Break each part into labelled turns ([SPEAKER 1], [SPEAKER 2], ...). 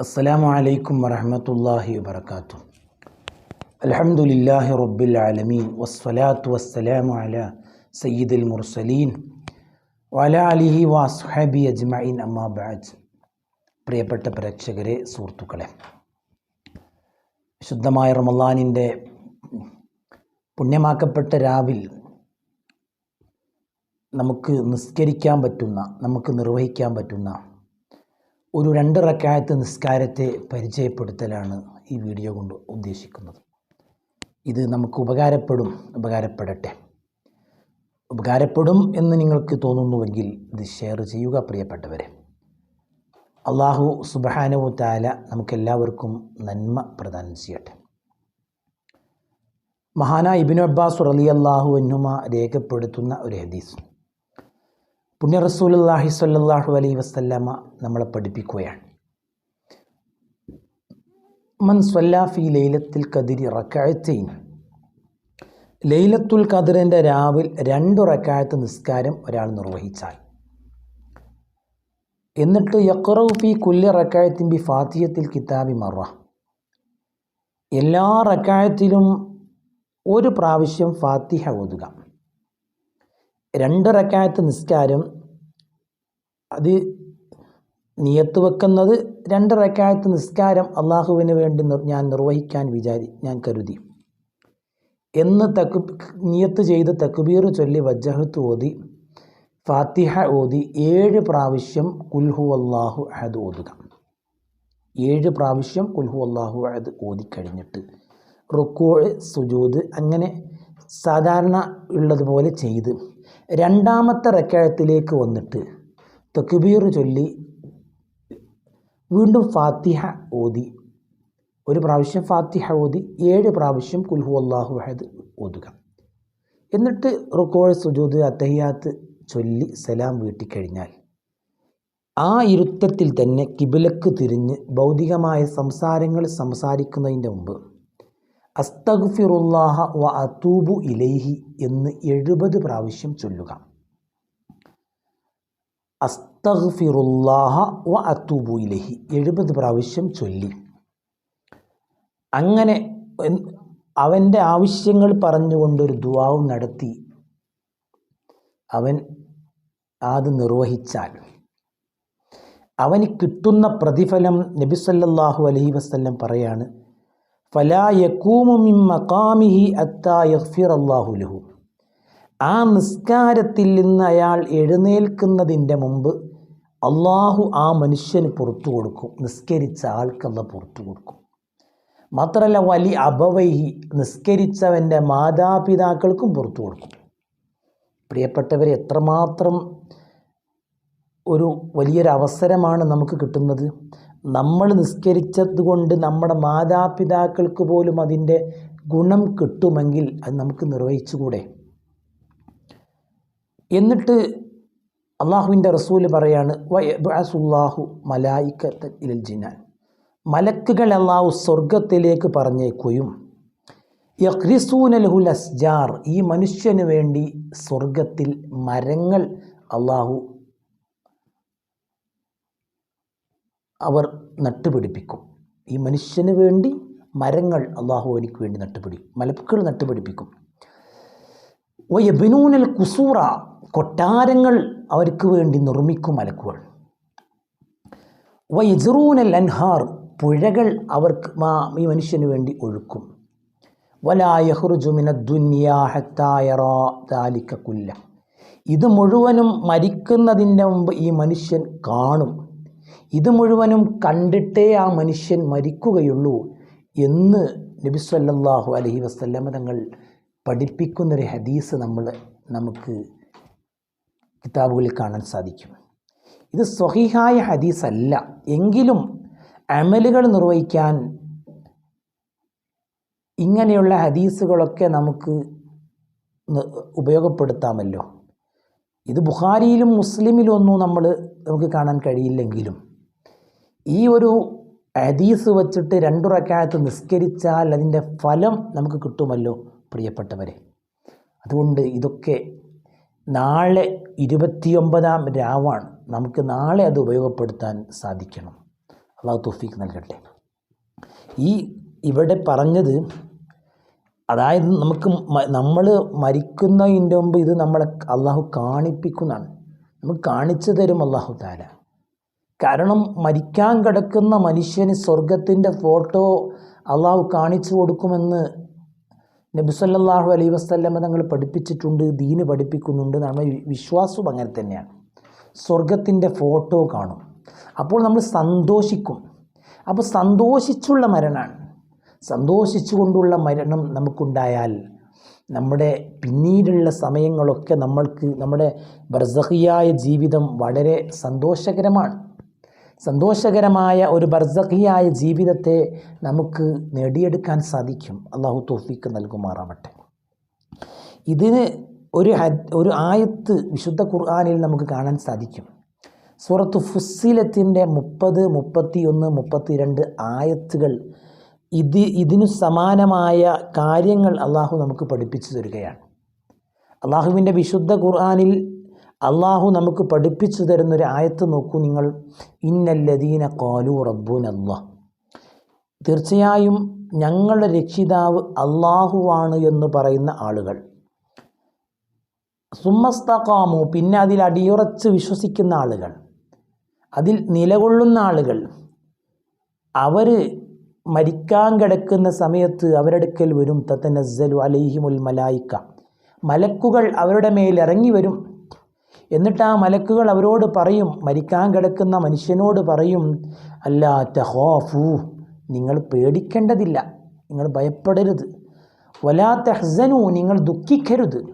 [SPEAKER 1] അസ്സലാമു അലൈക്കും വറഹമത്തല്ലാഹി വബർക്കാത്തു അലഹമുല്ലാഹി റബ്ബിൽ ആലമീൻ. വസ്സലാത്തു വസ്സലാമു അല സയ്യിദുൽ മുർസലീൻ. വല അലിഹി വാസ്ഹബി അജ്മഈൻ. അമ്മാബാജ് പ്രിയപ്പെട്ട പ്രേക്ഷകരെ സുഹൃത്തുക്കളെ. ശുദ്ധമായ റമലാനിന്റെ പുണ്യമാക്കപ്പെട്ട രാവിൽ നമുക്ക് നിസ്കരിക്കാൻ പറ്റുന്ന നമുക്ക് നിർവഹിക്കാൻ പറ്റുന്ന ഒരു രണ്ട് റക്കായത്ത് നിസ്കാരത്തെ പരിചയപ്പെടുത്തലാണ് ഈ വീഡിയോ കൊണ്ട് ഉദ്ദേശിക്കുന്നത്. ഇത് നമുക്ക് ഉപകാരപ്പെടും ഉപകാരപ്പെടട്ടെ. ഉപകാരപ്പെടും എന്ന് നിങ്ങൾക്ക് തോന്നുന്നുവെങ്കിൽ ഇത് ഷെയർ ചെയ്യുക പ്രിയപ്പെട്ടവരെ. അള്ളാഹു സുബഹാനവു താല നമുക്കെല്ലാവർക്കും നന്മ പ്രദാനം ചെയ്യട്ടെ. മഹാന ഇബിനു അബ്ബാസ് റലി അള്ളാഹു എന്നുമ രേഖപ്പെടുത്തുന്ന ഒരു ഹദീസ്. പുണ്യ റസൂലുള്ളാഹി സ്വല്ലല്ലാഹു അലൈ വസല്ലമ നമ്മളെ പഠിപ്പിക്കുകയാണ്. മൻ സ്വല്ലാ ഫി ലൈലത്തിൽ കതിരി റക്അത്തൈൻ ലൈലത്തുൽ കതിറിന്റെ രാവിൽ രണ്ട് റക്കായത്ത് നിസ്കാരം ഒരാൾ നിർവഹിച്ചാൽ. എന്നിട്ട് യഖറു കുല്യ റക്കായത്തിൻ ബി ഫാത്തിയത്തിൽ കിതാബി മറ. എല്ലാ റക്കായത്തിലും ഒരു പ്രാവശ്യം ഫാത്തിഹ ഓതുക. രണ്ട് റക്കായത്ത് നിസ്കാരം അത് നിയത്ത് വെക്കുന്നത് രണ്ട് റക്കായത്ത് നിസ്കാരം അള്ളാഹുവിന് വേണ്ടി ഞാൻ നിർവഹിക്കാൻ വിചാരി ഞാൻ കരുതി. എന്ന് തക്കു നിയത്ത് ചെയ്ത് തക്ബീർ ചൊല്ലി വജ്ജഹത്ത് ഓതി ഫാത്തിഹ ഓതി ഏഴ് പ്രാവശ്യം കുൽഹു അള്ളാഹു അഹദ് ഓതുക. ഏഴ് പ്രാവശ്യം കുൽഹു അള്ളാഹു അഹദ് ഓതിക്കഴിഞ്ഞിട്ട് റുക്കോഴ് സുജൂദ് അങ്ങനെ സാധാരണ ഉള്ളതുപോലെ ചെയ്ത് രണ്ടാമത്തെ റക്കായത്തിലേക്ക് വന്നിട്ട് തക്ബീർ ചൊല്ലി വീണ്ടും ഫാത്തിഹ ഓതി. ഒരു പ്രാവശ്യം ഫാത്തിഹ ഓതി ഏഴ് പ്രാവശ്യം കുൽഹു അള്ളാഹു അഹദ് ഓതുക. എന്നിട്ട് റുക്കോഴ് സുജൂദ് അത്തഹിയാത്ത് ചൊല്ലി സലാം വീട്ടിക്കഴിഞ്ഞാൽ ആ ഇരുത്തത്തിൽ തന്നെ കിബിലക്ക് തിരിഞ്ഞ് ഭൗതികമായ സംസാരങ്ങൾ സംസാരിക്കുന്നതിന്റെ മുമ്പ് അസ്തഗ്ഫിറുല്ലാഹ വ അതൂബു ഇലൈഹി എന്ന് എഴുപത് പ്രാവശ്യം ചൊല്ലുക. അസ്തഗ്ഫിറുല്ലാഹ വ അതൂബു ഇലൈഹി എഴുപത് പ്രാവശ്യം ചൊല്ലി. അങ്ങനെ അവന്റെ ആവശ്യങ്ങൾ പറഞ്ഞുകൊണ്ടൊരു ദുവാവും നടത്തി. അവൻ അത് നിർവഹിച്ചാൽ. അവന് കിട്ടുന്ന പ്രതിഫലം നബി സല്ലല്ലാഹു അലൈഹി വസല്ലം പറയാണ് ഫലാ യക്കൂമു മിൻ മഖാമിഹി അത്താ യഗ്ഫിർ ലഹു. ആ നിസ്കാരത്തിൽ നിന്ന് അയാൾ എഴുന്നേൽക്കുന്നതിന്റെ മുമ്പ് അള്ളാഹു ആ മനുഷ്യന് പുറത്തു കൊടുക്കും നിസ്കരിച്ച ആൾക്കല്ല പുറത്തു കൊടുക്കും. മാത്രമല്ല വലി അപവൈഹി നിസ്കരിച്ചവന്റെ മാതാപിതാക്കൾക്കും പുറത്തു കൊടുക്കും. പ്രിയപ്പെട്ടവരെ എത്രമാത്രം ഒരു വലിയൊരു അവസരമാണ് നമുക്ക് കിട്ടുന്നത്? നമ്മൾ നിസ്കരിച്ചത് കൊണ്ട് നമ്മുടെ മാതാപിതാക്കൾക്ക് പോലും അതിന്റെ ഗുണം കിട്ടുമെങ്കിൽ അത് നമുക്ക് നിർവഹിച്ചുകൂടെ? എന്നിട്ട് അള്ളാഹുവിന്റെ റസൂൽ പറയാണ് വയസുല്ലാഹു മലായിക്കത്ത ഇലൽ ജിനാൻ മലക്കുകൾ അള്ളാഹു സ്വർഗത്തിലേക്ക് പറഞ്ഞേക്കുകയും യഖ്രിസൂന ലഹുൽ അസ്ജാർ. ഈ മനുഷ്യന് വേണ്ടി സ്വർഗത്തിൽ മരങ്ങൾ അള്ളാഹു അവർ നട്ടുപിടിപ്പിക്കും. ഈ മനുഷ്യന് വേണ്ടി മരങ്ങൾ അള്ളാഹു എനിക്ക് വേണ്ടി നട്ടുപിടി മലക്കുകൾ നട്ടുപിടിപ്പിക്കും. വയബിനൂനൽ കുസൂറ കൊട്ടാരങ്ങൾ അവർക്ക് വേണ്ടി നിർമ്മിക്കും മലക്കുകൾ. വൈജറൂനൽ അൻഹാർ പുഴകൾ അവർക്ക് മാ- ഈ മനുഷ്യന് വേണ്ടി ഒഴുക്കും. വലായഹ്റുജുമിന ദുന്യാഹത്തായറാലിക്ക കുല്ല. ഇത് മുഴുവനും മരിക്കുന്നതിന്റെ മുമ്പ് ഈ മനുഷ്യൻ കാണും. ഇത് മുഴുവനും കണ്ടിട്ടേ ആ മനുഷ്യൻ മരിക്കുകയുള്ളൂ എന്ന് നബി സല്ലല്ലാഹു അലൈഹി വസല്ലമ തങ്ങൾ പഠിപ്പിക്കുന്നൊരു ഹദീസ് നമ്മൾ നമുക്ക് കിതാബുകളിൽ കാണാൻ സാധിക്കും. ഇത് സ്വഹിഹായ ഹദീസല്ല. എങ്കിലും അമലുകൾ നിർവഹിക്കാൻ ഇങ്ങനെയുള്ള ഹദീസുകളൊക്കെ നമുക്ക് ഉപയോഗപ്പെടുത്താമല്ലോ. ഇത് ബുഖാരിയിലും മുസ്ലിമിലും ഒന്നും നമ്മൾ നമുക്ക് കാണാൻ കഴിയില്ലെങ്കിലും ഈ ഒരു ഹദീസ് വച്ചിട്ട് രണ്ടു റക്കായത്ത് നിസ്കരിച്ചാൽ അതിന്റെ ഫലം നമുക്ക് കിട്ടുമല്ലോ പ്രിയപ്പെട്ടവരെ. അതുകൊണ്ട് ഇതൊക്കെ നാളെ ഇരുപത്തിയൊമ്പതാം രാവാണ്. നമുക്ക് നാളെ അത് ഉപയോഗപ്പെടുത്താൻ സാധിക്കണം. അള്ളാഹു തുഫീഖ് നൽകട്ടെ. ഈ ഇവിടെ പറഞ്ഞത് അതായത് നമുക്ക് നമ്മൾ മരിക്കുന്നതിന്റെ മുമ്പ് ഇത് നമ്മളെ അള്ളാഹു കാണിപ്പിക്കുന്നതാണ്. നമുക്ക് കാണിച്ചു തരും അള്ളാഹു താല കാരണം മരിക്കാൻ കിടക്കുന്ന മനുഷ്യന് സ്വർഗത്തിന്റെ ഫോട്ടോ അള്ളാഹു കാണിച്ചു കൊടുക്കുമെന്ന് നബിസല്ലാഹു അലൈ വസ്ല്ലമ്മ തങ്ങൾ പഠിപ്പിച്ചിട്ടുണ്ട് ദീന് പഠിപ്പിക്കുന്നുണ്ട് നമ്മൾ വിശ്വാസവും അങ്ങനെ തന്നെയാണ്. സ്വർഗത്തിന്റെ ഫോട്ടോ കാണും. അപ്പോൾ നമ്മൾ സന്തോഷിക്കും. അപ്പോൾ സന്തോഷിച്ചുള്ള മരണമാണ് സന്തോഷിച്ചുകൊണ്ടുള്ള മരണം നമുക്കുണ്ടായാൽ നമ്മുടെ പിന്നീടുള്ള സമയങ്ങളൊക്കെ നമ്മൾക്ക് നമ്മുടെ ബർസഹിയായ ജീവിതം വളരെ സന്തോഷകരമാണ്. സന്തോഷകരമായ ഒരു ബർസഹിയായ ജീവിതത്തെ നമുക്ക് നേടിയെടുക്കാൻ സാധിക്കും. അള്ളാഹു തോഫിക്ക് നൽകുമാറാവട്ടെ. ഇതിന് ഒരു ഒരു ആയത്ത് വിശുദ്ധ ഖുർആാനിൽ നമുക്ക് കാണാൻ സാധിക്കും. സൂറത്ത് ഫുസ്സിലത്തിന്റെ മുപ്പത് മുപ്പത്തി ഒന്ന് മുപ്പത്തിരണ്ട് ആയത്തുകൾ ഇത് ഇതിനു സമാനമായ കാര്യങ്ങൾ അള്ളാഹു നമുക്ക് പഠിപ്പിച്ചു തരികയാണ്. അള്ളാഹുവിന്റെ വിശുദ്ധ ഖുർആാനിൽ അള്ളാഹു നമുക്ക് പഠിപ്പിച്ചു തരുന്നൊരു ആയത്ത് നോക്കൂ നിങ്ങൾ. ഇന്നല്ലദീന കോലു റബ്ബുൻ അള്ളാഹ് തീർച്ചയായും ഞങ്ങളുടെ രക്ഷിതാവ് അള്ളാഹുവാണ് എന്ന് പറയുന്ന ആളുകൾ. സുമസ്തകാമു പിന്നെ അതിൽ അടിയുറച്ച് വിശ്വസിക്കുന്ന ആളുകൾ. അതിൽ നിലകൊള്ളുന്ന ആളുകൾ. അവർ മരിക്കാൻ കിടക്കുന്ന സമയത്ത് അവരടുക്കൽ വരും. തത്തനസ്സലു അലൈഹിമുൽ മലായിക്ക. മലക്കുകൾ അവരുടെ മേൽ ഇറങ്ങി വരും. എന്നിട്ട് ആ മലക്കുകൾ അവരോട് പറയും മരിക്കാൻ കിടക്കുന്ന മനുഷ്യനോട് പറയും അല്ലാ തഹോഫു നിങ്ങൾ പേടിക്കേണ്ടതില്ല നിങ്ങൾ ഭയപ്പെടരുത്. വലാ തെഹ്സനു നിങ്ങൾ ദുഃഖിക്കരുത്.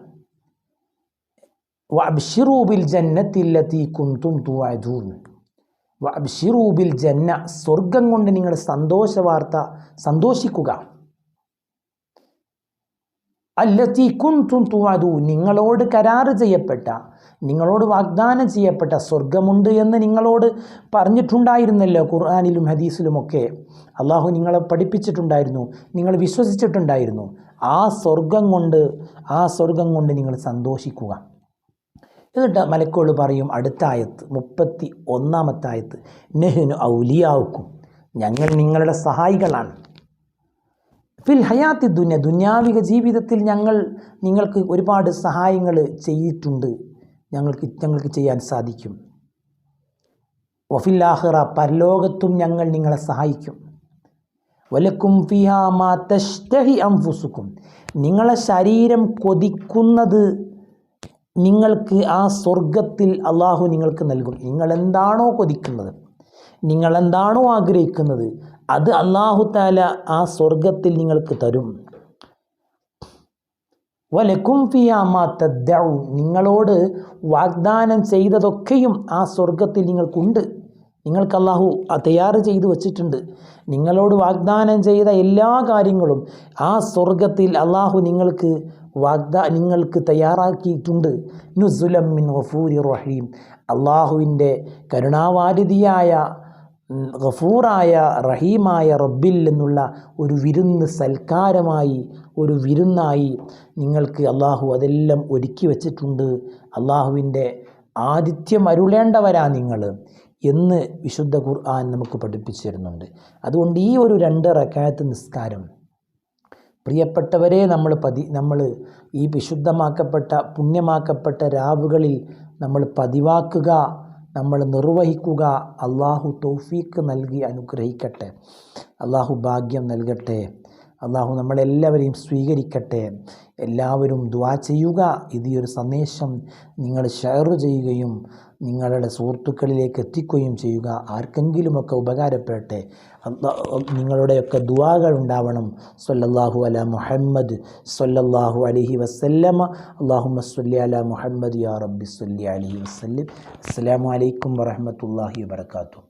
[SPEAKER 1] വബ്ഷിറൂബിൽ ജന്നത്തില്ലത്തി കുന്തും തുവാജൂൻ വബ്ഷിറൂബിൽ ജന്ന സ്വർഗം കൊണ്ട് നിങ്ങൾ സന്തോഷ വാർത്ത സന്തോഷിക്കുക. അല്ലത്തി കുന്തും തുവാദു നിങ്ങളോട് കരാറ് ചെയ്യപ്പെട്ട നിങ്ങളോട് വാഗ്ദാനം ചെയ്യപ്പെട്ട സ്വർഗമുണ്ട് എന്ന് നിങ്ങളോട് പറഞ്ഞിട്ടുണ്ടായിരുന്നല്ലോ ഖുർആാനിലും ഹദീസിലുമൊക്കെ അള്ളാഹു നിങ്ങളെ പഠിപ്പിച്ചിട്ടുണ്ടായിരുന്നു നിങ്ങൾ വിശ്വസിച്ചിട്ടുണ്ടായിരുന്നു. ആ സ്വർഗം കൊണ്ട് ആ സ്വർഗം കൊണ്ട് നിങ്ങൾ സന്തോഷിക്കുക. എന്നിട്ട് മലക്കോൾ പറയും അടുത്ത ആയത്ത് മുപ്പത്തി ഒന്നാമത്തെ ആയത്ത് നെഹ്നു ഔലിയാവുക്കും. ഞങ്ങൾ നിങ്ങളുടെ സഹായികളാണ്. ഫിൽ ഹയാത്തി ദുന്യ ദുന്യാവിക ജീവിതത്തിൽ ഞങ്ങൾ നിങ്ങൾക്ക് ഒരുപാട് സഹായങ്ങൾ ചെയ്തിട്ടുണ്ട്. ഞങ്ങൾക്ക് ഞങ്ങൾക്ക് ചെയ്യാൻ സാധിക്കും. വഫില്ലാഹിറ പരലോകത്തും ഞങ്ങൾ നിങ്ങളെ സഹായിക്കും. വലക്കും ഫിഹാ തഷ്തഹി അംഫുസുക്കും നിങ്ങളെ ശരീരം കൊതിക്കുന്നത് നിങ്ങൾക്ക് ആ സ്വർഗത്തിൽ അള്ളാഹു നിങ്ങൾക്ക് നൽകും. നിങ്ങൾ എന്താണോ കൊതിക്കുന്നത് നിങ്ങൾ എന്താണോ ആഗ്രഹിക്കുന്നത് അത് അള്ളാഹു താല ആ സ്വർഗത്തിൽ നിങ്ങൾക്ക് തരും. വലക്കും ഫിയാമാത്തദ്ദൗ നിങ്ങളോട് വാഗ്ദാനം ചെയ്തതൊക്കെയും ആ സ്വർഗത്തിൽ നിങ്ങൾക്കുണ്ട്. നിങ്ങൾക്ക് അള്ളാഹു തയ്യാറ് ചെയ്തു വച്ചിട്ടുണ്ട്. നിങ്ങളോട് വാഗ്ദാനം ചെയ്ത എല്ലാ കാര്യങ്ങളും ആ സ്വർഗത്തിൽ അള്ളാഹു നിങ്ങൾക്ക് വാഗ്ദാ നിങ്ങൾക്ക് തയ്യാറാക്കിയിട്ടുണ്ട്. നുസുലം മിൻ ഗഫൂരി റഹീം. അള്ളാഹുവിന്റെ കരുണാവാരിതിയായ ഗഫൂറായ റഹീമായ റബ്ബിൽ എന്നുള്ള ഒരു വിരുന്ന് സൽക്കാരമായി ഒരു വിരുന്നായി നിങ്ങൾക്ക് അള്ളാഹു അതെല്ലാം ഒരുക്കി വച്ചിട്ടുണ്ട്. അള്ളാഹുവിന്റെ ആതിഥ്യം അരുളേണ്ടവരാ നിങ്ങൾ എന്ന് വിശുദ്ധ ഖുർആൻ നമുക്ക് പഠിപ്പിച്ചു തരുന്നുണ്ട്. അതുകൊണ്ട് ഈ ഒരു രണ്ട് റക്കായത്ത് നിസ്കാരം പ്രിയപ്പെട്ടവരെ നമ്മൾ പതി നമ്മൾ ഈ വിശുദ്ധമാക്കപ്പെട്ട പുണ്യമാക്കപ്പെട്ട രാവുകളിൽ നമ്മൾ പതിവാക്കുക നമ്മൾ നിർവഹിക്കുക. അള്ളാഹു തൗഫീക്ക് നൽകി അനുഗ്രഹിക്കട്ടെ. അള്ളാഹു ഭാഗ്യം നൽകട്ടെ. അള്ളാഹു നമ്മളെല്ലാവരെയും സ്വീകരിക്കട്ടെ. എല്ലാവരും ദ്വാ ചെയ്യുക. ഇത് ഈ ഒരു സന്ദേശം നിങ്ങൾ ഷെയർ ചെയ്യുകയും നിങ്ങളുടെ സുഹൃത്തുക്കളിലേക്ക് എത്തിക്കുകയും ചെയ്യുക. ആർക്കെങ്കിലുമൊക്കെ ഉപകാരപ്പെടട്ടെ. നിങ്ങളുടെയൊക്കെ ദുവാകൾ ഉണ്ടാവണം. സൊല്ലാഹു അല മുഹമ്മദ് സൊല്ലാഹു അലഹി വസല്ലമ. അള്ളാഹു സല്ലി അല മുഹമ്മദ് യാ റബ്ബി സല്ലി അലഹി വസ്ലിം അസ്സാം വലൈക്കും വറഹമത്തല്ലാഹി വാത്തു